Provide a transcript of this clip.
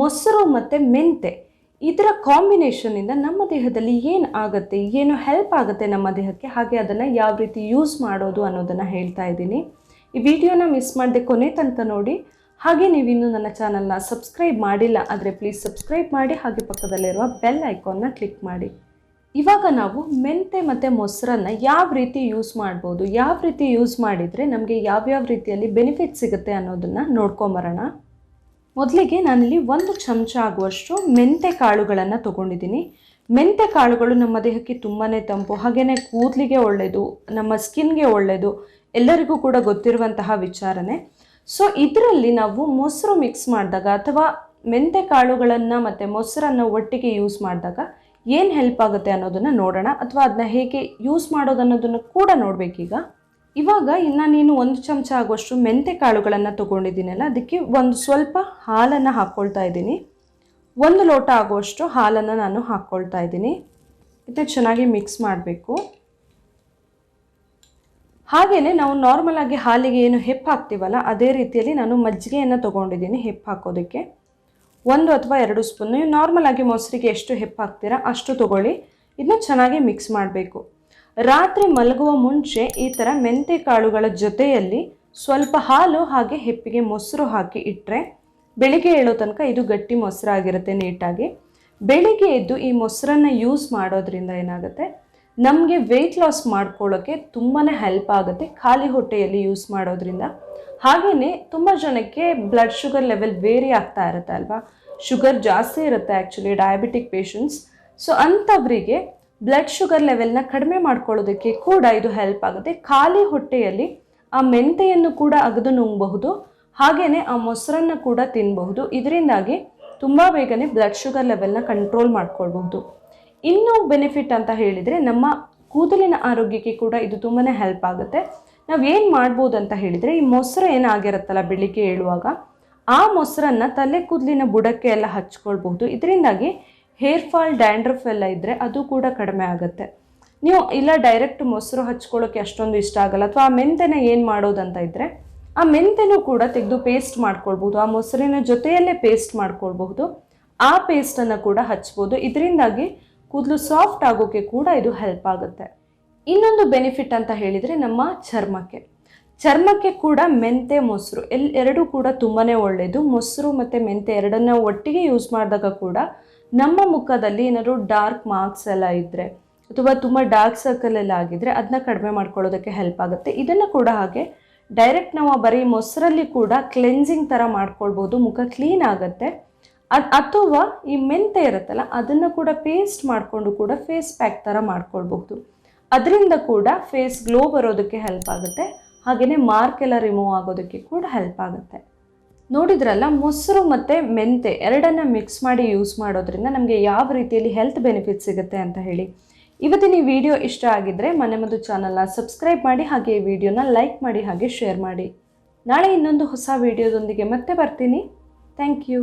ಮೊಸರು ಮತ್ತು ಮೆಂತೆ, ಇದರ ಕಾಂಬಿನೇಷನಿಂದ ನಮ್ಮ ದೇಹದಲ್ಲಿ ಏನು ಆಗುತ್ತೆ, ಏನು ಹೆಲ್ಪ್ ಆಗುತ್ತೆ ನಮ್ಮ ದೇಹಕ್ಕೆ, ಹಾಗೆ ಅದನ್ನು ಯಾವ ರೀತಿ ಯೂಸ್ ಮಾಡೋದು ಅನ್ನೋದನ್ನು ಹೇಳ್ತಾ ಇದ್ದೀನಿ. ಈ ವಿಡಿಯೋನ ಮಿಸ್ ಮಾಡದೆ ಕೊನೆ ತನಕ ನೋಡಿ. ಹಾಗೆ ನೀವಿನ್ನೂ ನನ್ನ ಚಾನಲ್ನ ಸಬ್ಸ್ಕ್ರೈಬ್ ಮಾಡಿಲ್ಲ ಆದರೆ ಪ್ಲೀಸ್ ಸಬ್ಸ್ಕ್ರೈಬ್ ಮಾಡಿ, ಹಾಗೆ ಪಕ್ಕದಲ್ಲಿರುವ ಬೆಲ್ ಐಕಾನ್ನ ಕ್ಲಿಕ್ ಮಾಡಿ. ಇವಾಗ ನಾವು ಮೆಂತೆ ಮತ್ತು ಮೊಸರನ್ನು ಯಾವ ರೀತಿ ಯೂಸ್ ಮಾಡ್ಬೋದು, ಯಾವ ರೀತಿ ಯೂಸ್ ಮಾಡಿದರೆ ನಮಗೆ ಯಾವ್ಯಾವ ರೀತಿಯಲ್ಲಿ ಬೆನಿಫಿಟ್ ಸಿಗುತ್ತೆ ಅನ್ನೋದನ್ನು ನೋಡ್ಕೊಂಬರೋಣ. ಮೊದಲಿಗೆ ನಾನಿಲ್ಲಿ ಒಂದು ಚಮಚ ಆಗುವಷ್ಟು ಮೆಂತೆ ಕಾಳುಗಳನ್ನು ತೊಗೊಂಡಿದ್ದೀನಿ. ಮೆಂತೆ ಕಾಳುಗಳು ನಮ್ಮ ದೇಹಕ್ಕೆ ತುಂಬಾ ತಂಪು ಹಾಗೆಯೇ ಕೂದಲಿಗೆ ಒಳ್ಳೆಯದು ನಮ್ಮ ಸ್ಕಿನ್ಗೆ ಒಳ್ಳೆಯದು ಎಲ್ಲರಿಗೂ ಕೂಡ ಗೊತ್ತಿರುವಂತಹ ವಿಚಾರನೆ. ಸೊ ಇದರಲ್ಲಿ ನಾವು ಮೊಸರು ಮಿಕ್ಸ್ ಮಾಡಿದಾಗ ಅಥವಾ ಮೆಂತೆ ಕಾಳುಗಳನ್ನು ಮತ್ತು ಮೊಸರನ್ನು ಒಟ್ಟಿಗೆ ಯೂಸ್ ಮಾಡಿದಾಗ ಏನು ಹೆಲ್ಪ್ ಆಗುತ್ತೆ ಅನ್ನೋದನ್ನು ನೋಡೋಣ. ಅಥವಾ ಅದನ್ನ ಹೇಗೆ ಯೂಸ್ ಮಾಡೋದು ಅನ್ನೋದನ್ನು ಕೂಡ ನೋಡಬೇಕೀಗ. ಇವಾಗ ಇನ್ನು ನೀನು ಒಂದು ಚಮಚ ಆಗುವಷ್ಟು ಮೆಂತೆ ಕಾಳುಗಳನ್ನು ತೊಗೊಂಡಿದ್ದೀನಲ್ಲ, ಅದಕ್ಕೆ ಒಂದು ಸ್ವಲ್ಪ ಹಾಲನ್ನು ಹಾಕ್ಕೊಳ್ತಾ ಇದ್ದೀನಿ. ಒಂದು ಲೋಟ ಆಗುವಷ್ಟು ಹಾಲನ್ನು ನಾನು ಹಾಕ್ಕೊಳ್ತಾ ಇದ್ದೀನಿ. ಮತ್ತು ಚೆನ್ನಾಗಿ ಮಿಕ್ಸ್ ಮಾಡಬೇಕು. ಹಾಗೆಯೇ ನಾವು ನಾರ್ಮಲಾಗಿ ಹಾಲಿಗೆ ಏನು ಹೆಪ್ಪು ಹಾಕ್ತೀವಲ್ಲ, ಅದೇ ರೀತಿಯಲ್ಲಿ ನಾನು ಮಜ್ಜಿಗೆಯನ್ನು ತೊಗೊಂಡಿದ್ದೀನಿ ಹೆಪ್ಪು ಹಾಕೋದಕ್ಕೆ. ಒಂದು ಅಥವಾ ಎರಡು ಸ್ಪೂನ್ ನೀವು ನಾರ್ಮಲ್ ಆಗಿ ಮೊಸರಿಗೆ ಎಷ್ಟು ಹೆಪ್ಪು ಹಾಕ್ತೀರಾ ಅಷ್ಟು ತೊಗೊಳ್ಳಿ. ಇದನ್ನ ಚೆನ್ನಾಗಿ ಮಿಕ್ಸ್ ಮಾಡಬೇಕು. ರಾತ್ರಿ ಮಲಗುವ ಮುಂಚೆ ಈ ಥರ ಮೆಂತೆ ಕಾಳುಗಳ ಜೊತೆಯಲ್ಲಿ ಸ್ವಲ್ಪ ಹಾಲು ಹಾಗೆ ಹೆಪ್ಪಿಗೆ ಮೊಸರು ಹಾಕಿ ಇಟ್ಟರೆ ಬೆಳಿಗ್ಗೆ ಹೇಳೋ ತನಕ ಇದು ಗಟ್ಟಿ ಮೊಸರಾಗಿರುತ್ತೆ ನೀಟಾಗಿ. ಬೆಳಿಗ್ಗೆ ಎದ್ದು ಈ ಮೊಸರನ್ನು ಯೂಸ್ ಮಾಡೋದ್ರಿಂದ ಏನಾಗುತ್ತೆ? ನಮಗೆ ವೆಯ್ಟ್ ಲಾಸ್ ಮಾಡ್ಕೊಳ್ಳೋಕ್ಕೆ ತುಂಬಾ ಹೆಲ್ಪ್ ಆಗುತ್ತೆ ಖಾಲಿ ಹೊಟ್ಟೆಯಲ್ಲಿ ಯೂಸ್ ಮಾಡೋದ್ರಿಂದ. ಹಾಗೆಯೇ ತುಂಬ ಜನಕ್ಕೆ ಬ್ಲಡ್ ಶುಗರ್ ಲೆವೆಲ್ ವೇರಿ ಆಗ್ತಾ ಇರುತ್ತೆ ಅಲ್ವಾ? ಶುಗರ್ ಜಾಸ್ತಿ ಇರುತ್ತೆ ಆ್ಯಕ್ಚುಲಿ ಡಯಾಬಿಟಿಕ್ ಪೇಷಂಟ್ಸ್ ಸೊ ಅಂಥವರಿಗೆ ಬ್ಲಡ್ ಶುಗರ್ ಲೆವೆಲ್ನ ಕಡಿಮೆ ಮಾಡ್ಕೊಳ್ಳೋದಕ್ಕೆ ಕೂಡ ಇದು ಹೆಲ್ಪ್ ಆಗುತ್ತೆ. ಖಾಲಿ ಹೊಟ್ಟೆಯಲ್ಲಿ ಆ ಮೆಂತೆಯನ್ನು ಕೂಡ ಅಗದು ನುಂಗಬಹುದು ಹಾಗೆಯೇ ಆ ಮೊಸರನ್ನು ಕೂಡ ತಿನ್ನಬಹುದು ಇದರಿಂದಾಗಿ ತುಂಬ ಬೇಗನೆ ಬ್ಲಡ್ ಶುಗರ್ ಲೆವೆಲ್ನ ಕಂಟ್ರೋಲ್ ಮಾಡ್ಕೊಳ್ಬಹುದು. ಇನ್ನೂ ಬೆನಿಫಿಟ್ ಅಂತ ಹೇಳಿದರೆ ನಮ್ಮ ಕೂದಲಿನ ಆರೋಗ್ಯಕ್ಕೆ ಕೂಡ ಇದು ತುಂಬಾ ಹೆಲ್ಪ್ ಆಗುತ್ತೆ. ನಾವು ಏನು ಮಾಡ್ಬೋದು ಅಂತ ಹೇಳಿದರೆ, ಈ ಮೊಸರು ಏನಾಗಿರುತ್ತಲ್ಲ ಬೆಳಿಗ್ಗೆ ಏಳುವಾಗ, ಆ ಮೊಸರನ್ನು ತಲೆ ಕೂದಲಿನ ಬುಡಕ್ಕೆ ಎಲ್ಲ ಹಚ್ಕೊಳ್ಬಹುದು. ಇದರಿಂದಾಗಿ ಹೇರ್ ಫಾಲ್ ಡ್ಯಾಂಡ್ರಫ್ ಎಲ್ಲ ಇದ್ದರೆ ಅದು ಕೂಡ ಕಡಿಮೆ ಆಗುತ್ತೆ. ನೀವು ಇಲ್ಲ ಡೈರೆಕ್ಟ್ ಮೊಸರು ಹಚ್ಕೊಳ್ಳೋಕೆ ಅಷ್ಟೊಂದು ಇಷ್ಟ ಆಗಲ್ಲ, ಅಥವಾ ಆ ಮೆಂತೆನ ಏನು ಮಾಡೋದಂತ ಇದ್ದರೆ ಆ ಮೆಂತೆನೂ ಕೂಡ ತೆಗೆದು ಪೇಸ್ಟ್ ಮಾಡ್ಕೊಳ್ಬೋದು ಆ ಮೊಸರಿನ ಜೊತೆಯಲ್ಲೇ ಪೇಸ್ಟ್ ಮಾಡ್ಕೊಳ್ಬಹುದು, ಆ ಪೇಸ್ಟನ್ನು ಕೂಡ ಹಚ್ಬೋದು. ಇದರಿಂದಾಗಿ ಕೂದಲು ಸಾಫ್ಟ್ ಆಗೋಕ್ಕೆ ಕೂಡ ಇದು ಹೆಲ್ಪ್ ಆಗುತ್ತೆ. ಇನ್ನೊಂದು ಬೆನಿಫಿಟ್ ಅಂತ ಹೇಳಿದರೆ ನಮ್ಮ ಚರ್ಮಕ್ಕೆ. ಚರ್ಮಕ್ಕೆ ಕೂಡ ಮೆಂತೆ ಮೊಸರು ಎಲ್, ಎರಡೂ ಕೂಡ ತುಂಬಾ ಒಳ್ಳೆಯದು ಮೊಸರು ಮತ್ತು ಮೆಂತೆ ಎರಡನ್ನ ಒಟ್ಟಿಗೆ ಯೂಸ್ ಮಾಡಿದಾಗ ಕೂಡ ನಮ್ಮ ಮುಖದಲ್ಲಿ ಏನಾದರೂ ಡಾರ್ಕ್ ಮಾರ್ಕ್ಸ್ ಎಲ್ಲ ಇದ್ದರೆ ಅಥವಾ ತುಂಬ ಡಾರ್ಕ್ ಸರ್ಕಲ್ ಎಲ್ಲ ಆಗಿದ್ರೆ ಅದನ್ನ ಕಡಿಮೆ ಮಾಡ್ಕೊಳ್ಳೋದಕ್ಕೆ ಹೆಲ್ಪ್ ಆಗುತ್ತೆ. ಇದನ್ನು ಕೂಡ ಹಾಗೆ ಡೈರೆಕ್ಟ್ ನಾವು ಬರೀ ಮೊಸರಲ್ಲಿ ಕೂಡ ಕ್ಲೆನ್ಸಿಂಗ್ ಥರ ಮಾಡ್ಕೊಳ್ಬೋದು. ಮುಖ ಕ್ಲೀನ್ ಆಗುತ್ತೆ. ಅದು ಅಥವಾ ಈ ಮೆಂತೆ ಇರುತ್ತಲ್ಲ, ಅದನ್ನು ಕೂಡ ಪೇಸ್ಟ್ ಮಾಡಿಕೊಂಡು ಕೂಡ ಫೇಸ್ ಪ್ಯಾಕ್ ಥರ ಮಾಡ್ಕೊಳ್ಬಹುದು. ಅದರಿಂದ ಕೂಡ ಫೇಸ್ ಗ್ಲೋ ಬರೋದಕ್ಕೆ ಹೆಲ್ಪ್ ಆಗುತ್ತೆ. ಹಾಗೆಯೇ ಮಾರ್ಕ್ ಎಲ್ಲ ರಿಮೂವ್ ಆಗೋದಕ್ಕೆ ಕೂಡ ಹೆಲ್ಪ್ ಆಗುತ್ತೆ. ನೋಡಿದ್ರಲ್ಲ, ಮೊಸರು ಮತ್ತು ಮೆಂತೆ ಎರಡನ್ನ ಮಿಕ್ಸ್ ಮಾಡಿ ಯೂಸ್ ಮಾಡೋದ್ರಿಂದ ನಮಗೆ ಯಾವ ರೀತಿಯಲ್ಲಿ ಹೆಲ್ತ್ ಬೆನಿಫಿಟ್ ಸಿಗುತ್ತೆ ಅಂತ ಹೇಳಿ. ಇವತ್ತಿನ ಈ ವಿಡಿಯೋ ಇಷ್ಟ ಆಗಿದ್ದರೆ ಮನೆ ಮದ್ದು ಚಾನಲ್ನ ಸಬ್ಸ್ಕ್ರೈಬ್ ಮಾಡಿ, ಹಾಗೆ ಈ ವಿಡಿಯೋನ ಲೈಕ್ ಮಾಡಿ, ಹಾಗೆ ಶೇರ್ ಮಾಡಿ. ನಾಳೆ ಇನ್ನೊಂದು ಹೊಸ ವಿಡಿಯೋದೊಂದಿಗೆ ಮತ್ತೆ ಬರ್ತೀನಿ. Thank you